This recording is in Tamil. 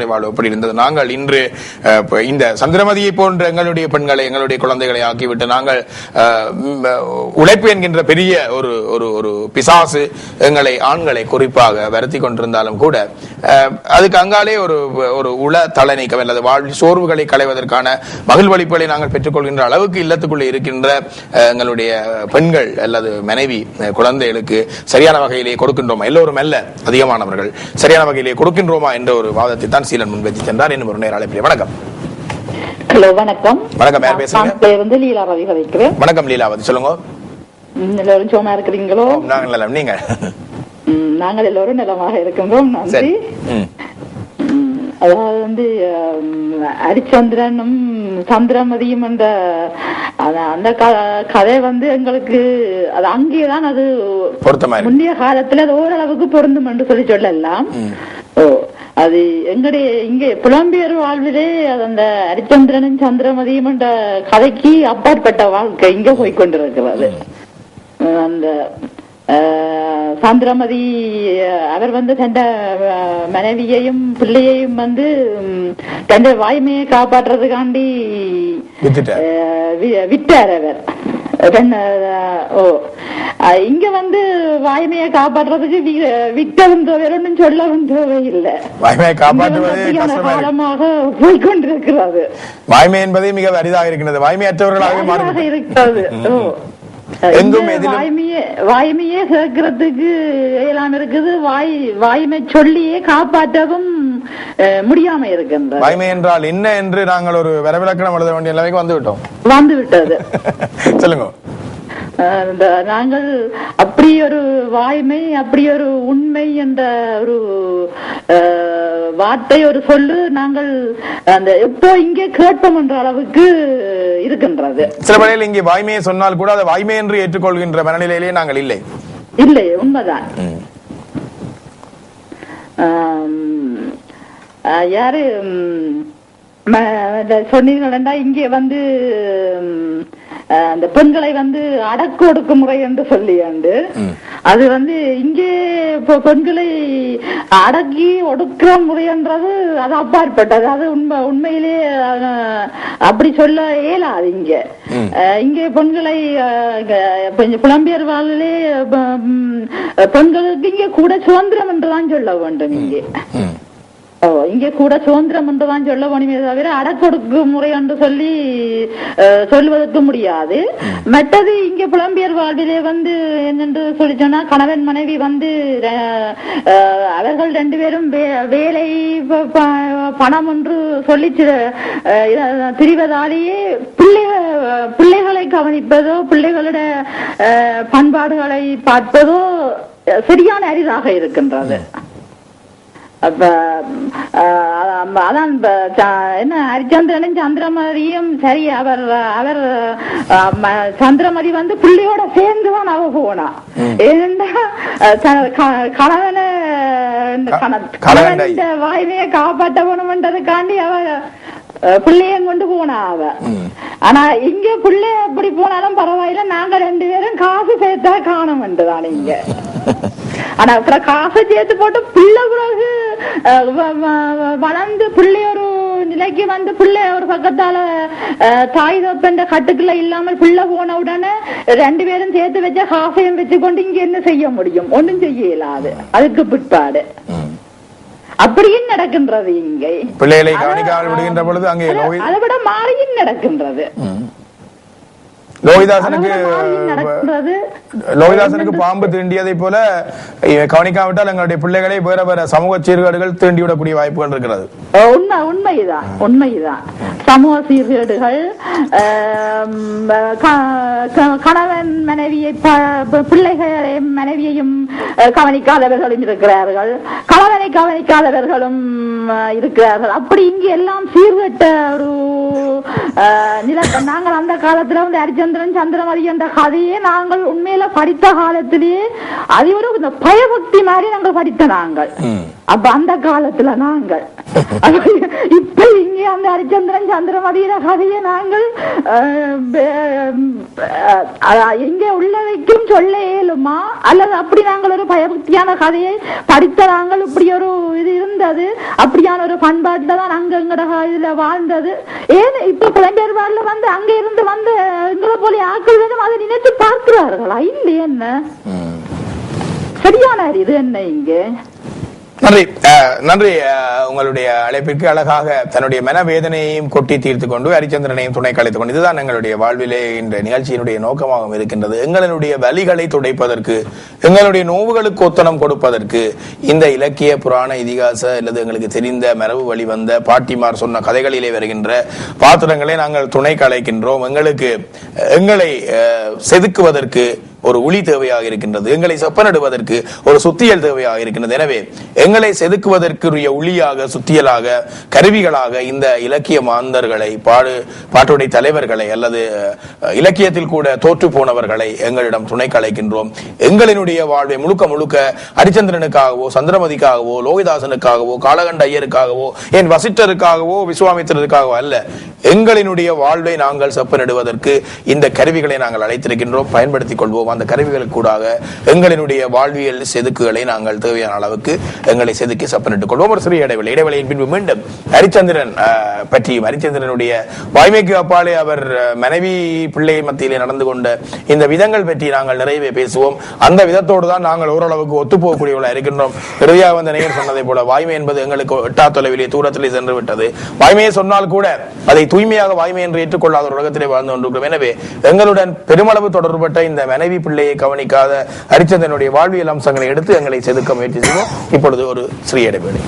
வாழ்வு எப்படி இருந்தது? நாங்கள் இன்று இந்த சந்திரமதியை போன்ற எங்களுடைய பெண்களை எங்களுடைய குழந்தைகளை ஆக்கிவிட்டு நாங்கள் உழைப்பு என்கின்ற பெரிய ஒரு ஒரு ஒரு பிசாசு எங்களை ஆண்களை குறிப்பாக வருத்தி கொண்டிருந்தாலும் கூட அதுக்கு அங்காலே ஒரு ஒரு உள தலை நீக்கம் அல்லது வாழ் சோர்வுகளை களைவதற்கான மகிழ்வழிப்புகளை நாங்கள் பெற்றுக்கொள்கின்ற அளவுக்கு இல்லத்துக்குள்ளே இருக்கின்ற எங்களுடைய பெண்கள் அல்லது மனைவி குழந்தைகளுக்கு சரியான வகையிலே கொடுக்கின்றோமா? எல்லோரும் அல்ல அதிகமானவர்கள். சரியான வகையிலே கொடுக்கின்றோமா என்ற ஒரு வாதத்தை தான் சீலன் முன்வைத்து சென்றார் இன்னும் ஒரு நேர அழைப்பிலே வணக்கம். ஹலோ வணக்கம். வணக்கம், யார் பேசுறீங்க? நான் இருந்து லீலா ரவி கதைக்கிறேன். வணக்கம் லீலாவதி சொல்லுங்க. எல்லாரும் சோமா இருக்கிறீங்களோ? ஓ, நாங்கள் நலம் நீங்க? நாங்கள் எல்லோரும் நலமாக இருக்கின்றோம் நன்றி. அதாவது வந்து ம், ஹரிச்சந்திரனும் சந்திரமதியும் அந்த- அந்த கதை வந்து எங்களுக்கு அது அங்கேதான் அது முந்தைய காலத்துல அது ஓரளவுக்கு பொருந்தும் என்று சொல்லி சொல்லலாம். அது எங்களுடைய இங்கே புலம்பெயர் வாழ்விலே அது அந்த ஹரிச்சந்திரனும் சந்திரமதியும் என்ற கதைக்கு அப்பாற்பட்ட வாழ்க்கை இங்க போய்கொண்டிருக்கிறது அந்த அஹ், சந்திரமதி அவர் வந்து அஹ், மனைவியையும் பிள்ளையையும் வந்து தந்த வாய்மையை காப்பாற்றுறதுக்காண்டி விட்டார் அவர். ஓ இங்க வந்து வாய்மையை காப்பாற்றுறதுக்கு விக்கவும் தேவைன்னு சொல்லவும் தேவையில்லை வாய்மையை காப்பாற்றுவது காலமாக போய்கொண்டிருக்கிறது வாய்மை என்பதே மிக அரிதாக இருக்கிறது இந்த எதிலும் வாய்மையே வாய்மையே சேர்க்கிறதுக்கு எல்லாம் இருக்குது. வாய் வாய்மை சொல்லியே காப்பாற்றவும் முடியாம இருக்கின்றது. வாய்மை என்றால் என்ன என்று நாங்கள் ஒரு வரவிலக்கணம் எழுத வேண்டிய நிலைமைக்கு வந்து விட்டோம் வந்து விட்டது சொல்லுங்க நாங்கள் அப்படி ஒரு வாய்மை அப்படி ஒரு உண்மை என்ற ஒரு வார்த்தை ஒரு சொல்லு நாங்கள் அந்த எப்போ இங்கே கேட்போம் என்ற அளவுக்கு இருக்கின்றது. சில வேளையில் இங்கே வாய்மையை சொன்னால் கூட அதை வாய்மை என்று ஏற்றுக்கொள்கின்ற மனநிலையிலேயே நாங்கள் இல்லை. இல்லை உண்மைதான். யாரு சொன்னீங்களா இங்கே வந்து அந்த பெண்களை வந்து அடக்கு ஒடுக்கு முறை என்று சொல்லியாண்டு. அது வந்து இங்கே இப்போ பெண்களை அடக்கி ஒடுக்குற முறைன்றது அது அப்பாற்பட்டது. அது உண்மை உண்மையிலே அப்படி சொல்ல இயலாது இங்க. இங்கே பெண்களை புலம்பெயர் ம், பெண்களுக்கு இங்கே கூட சுதந்திரம் என்றுதான் சொல்ல வேண்டும் இங்கே. இங்கே கூட சுதந்திரம் என்றுதான் சொல்ல வேணுமே தவிர அடக்கொடுக்கு முறை என்று சொல்லி அஹ், சொல்வதற்கு முடியாது. மற்றது இங்கே புலம்பெயர் வாழ்விலே வந்து என்னென்று சொல்லி சொன்னா கணவன் மனைவி வந்து அவர்கள் ரெண்டு பேரும் வே- வேலை பணம் என்று சொல்லி திரிவதாலேயே பிள்ளைக பிள்ளைகளை கவனிப்பதோ பிள்ளைகளோட அஹ், பண்பாடுகளை பார்ப்பதோ சரியான அரிதாக இருக்கின்றது. அதான் என்ன ஹரிச்சந்திரனும் சந்திரமதியும் சரி அவர் அவர் சந்திரமதி வந்து பிள்ளையோட சேர்ந்து தான் அவ போனா. க- கணவனை கணவனை. வாய்மையை காப்பாற்ற வேணும்ன்றதுக்காண்டி அவ பிள்ளையும் கொண்டு போனா அவ. ஆனா இங்க பிள்ளை அப்படி போனாலும் பரவாயில்ல. நாங்க ரெண்டு பேரும் காசு சேர்த்தா காணும் தான் இங்க. ஆனா அப்புறம் காசை சேர்த்து போட்டு பிள்ளை பிறகு வளர்ந்து பிள்ளை ஒரு நிலைக்கு வந்து பிள்ளை ஒரு பக்கத்தால தாய் தப்பன்ற கட்டுக்குள்ள இல்லாமல் பிள்ளை போன உடனே ரெண்டு பேரும் சேர்த்து வச்ச காசையும் வச்சுக்கொண்டு இங்க என்ன செய்ய முடியும்? ஒண்ணும் செய்ய இயலாது. அதுக்கு பிற்பாடு. அப்படியும் நடக்கின்றது இங்கே? பிள்ளைகளை கவனிக்காமல் விடுகின்ற பொழுது அங்கே லோகி- அதை விட மாறியும் நடக்கின்றது. லோகிதாசனுக்கு லோகிதாசனுக்கு பாம்பு தீண்டியதை போல கவனிக்காவிட்டால் எங்களுடைய பிள்ளைகளை வேற வேற சமூக சீர்கேடுகள் தீண்டிவிடக்கூடிய வாய்ப்புகள் இருக்கிறது. உண்மை உண்மைதான் உண்மைதான். சமூக சீர்கேடுகள் கணவன் மனைவியை பிள்ளைகளை மனைவியையும் கவனிக்காதவர்களும் இருக்கிறார்கள். கணவனை கவனிக்காதவர்களும் இருக்கிறார்கள். அப்படி இங்கு எல்லாம் சீர்கெட்ட ஒரு அஹ், நிலை. நாங்கள் அந்த காலத்துல வந்து ஹரிச்சந்திரன் சந்திரமதி என்ற கதையே நாங்கள் உண்மையில படித்த காலத்திலேயே அது ஒரு பயபக்தி மாதிரி நாங்கள் படித்த நாங்கள். அப்ப அந்த காலத்துல நாங்கள் இப்ப இங்க அந்த ஹரிச்சந்திரன் சந்திரமதியில கதையை நாங்கள் இங்க உள்ளவைக்கும் சொல்ல இயலுமா? அல்லது அப்படி நாங்கள் ஒரு பயபக்தியான கதையை படித்த நாங்கள் இப்படி ஒரு இது இருந்தது? அப்படியான ஒரு பண்பாட்டுல தான் அங்க எங்கட இதுல வாழ்ந்தது. ஏன் இப்ப புலம்பெயர்வாடுல வந்து அங்க இருந்து வந்து எங்களை போல ஆக்கள் வேணும் அதை நினைத்து பார்க்கிறார்களா? இல்லை என்ன? சரியான இது என்ன இங்க? நன்றி. நன்றி. உங்களுடைய அழைப்பிற்கு அழகாக தன்னுடைய மனவேதனையையும் கொட்டி தீர்த்து கொண்டு ஹரிச்சந்திரனையும் துணை கலைத்துக் கொண்டு இதுதான் எங்களுடைய வாழ்விலே என்ற நிகழ்ச்சியினுடைய நோக்கமாகவும் இருக்கின்றது. எங்களுடைய வலிகளை துடைப்பதற்கு எங்களுடைய நோவுகளுக்கு ஒத்தனம் கொடுப்பதற்கு இந்த இலக்கிய புராண இதிகாச அல்லது எங்களுக்கு தெரிந்த மரபு வழி வந்த பாட்டிமார் சொன்ன கதைகளிலே வருகின்ற பாத்திரங்களை நாங்கள் துணை கலைக்கின்றோம் எங்களுக்கு எங்களை செதுக்குவதற்கு ஒரு உளி தேவையாக இருக்கின்றது. எங்களை செப்பனிடுவதற்கு ஒரு சுத்தியல் தேவையாக இருக்கின்றது. எனவே எங்களை செதுக்குவதற்குரிய உளியாக சுத்தியலாக கருவிகளாக இந்த இலக்கிய மாந்தர்களை பாடு பாட்டுடைய தலைவர்களை அல்லது இலக்கியத்தில் கூட தோற்று போனவர்களை எங்களிடம் துணை கலைக்கின்றோம். எங்களினுடைய வாழ்வை முழுக்க முழுக்க ஹரிச்சந்திரனுக்காகவோ சந்திரமதிக்காகவோ லோகிதாசனுக்காகவோ காலகண்ட ஐயருக்காகவோ என் வசிட்டருக்காகவோ விஸ்வாமித்திரருக்காகவோ அல்ல எங்களினுடைய வாழ்வை நாங்கள் செப்பனிடுவதற்கு இந்த கருவிகளை நாங்கள் அழைத்திருக்கின்றோம். பயன்படுத்திக் கொள்வோம். அந்த கருவிகளுக்கூடாக எங்களினுடைய வாழ்வியல் செதுக்குகளை நாங்கள் தேவையான அளவுக்கு எங்களை செதுக்கி சப்பனிட்டுக் கொள்வோம். ஒரு சிறிய இடைவெளி. இடைவெளியின் பின்பு மீண்டும் ஹரிச்சந்திரன் பற்றியும் ஹரிச்சந்திரனுடைய வாய்மைக்கு அப்பாலே அவர் மனைவி பிள்ளை மத்தியிலே நடந்து கொண்ட இந்த விதங்கள் பற்றி நாங்கள் நிறையவே பேசுவோம். அந்த விதத்தோடு தான் நாங்கள் ஓரளவுக்கு ஒத்துப்போகக்கூடியவர்களாக இருக்கின்றோம். இறுதியாக வந்த நேயர் சொன்னதை போல வாய்மை என்பது எங்களுக்கு எட்டா தொலைவிலே தூரத்திலே சென்று விட்டது. வாய்மையை சொன்னால் கூட அதை தூய்மையாக வாய்மை என்று ஏற்றுக்கொள்ளாத ஒரு உலகத்திலே வாழ்ந்து கொண்டிருக்கிறோம். எனவே எங்களுடன் பெருமளவு தொடர்பட்ட இந்த மனைவி பிள்ளையை கவனிக்காத ஹரிச்சந்திரனுடைய வாழ்வியல் அம்சங்களை எடுத்து எங்களை செதுக்க முயற்சி செய்வோம். இப்பொழுது ஒரு சிறிய இடைவேளை.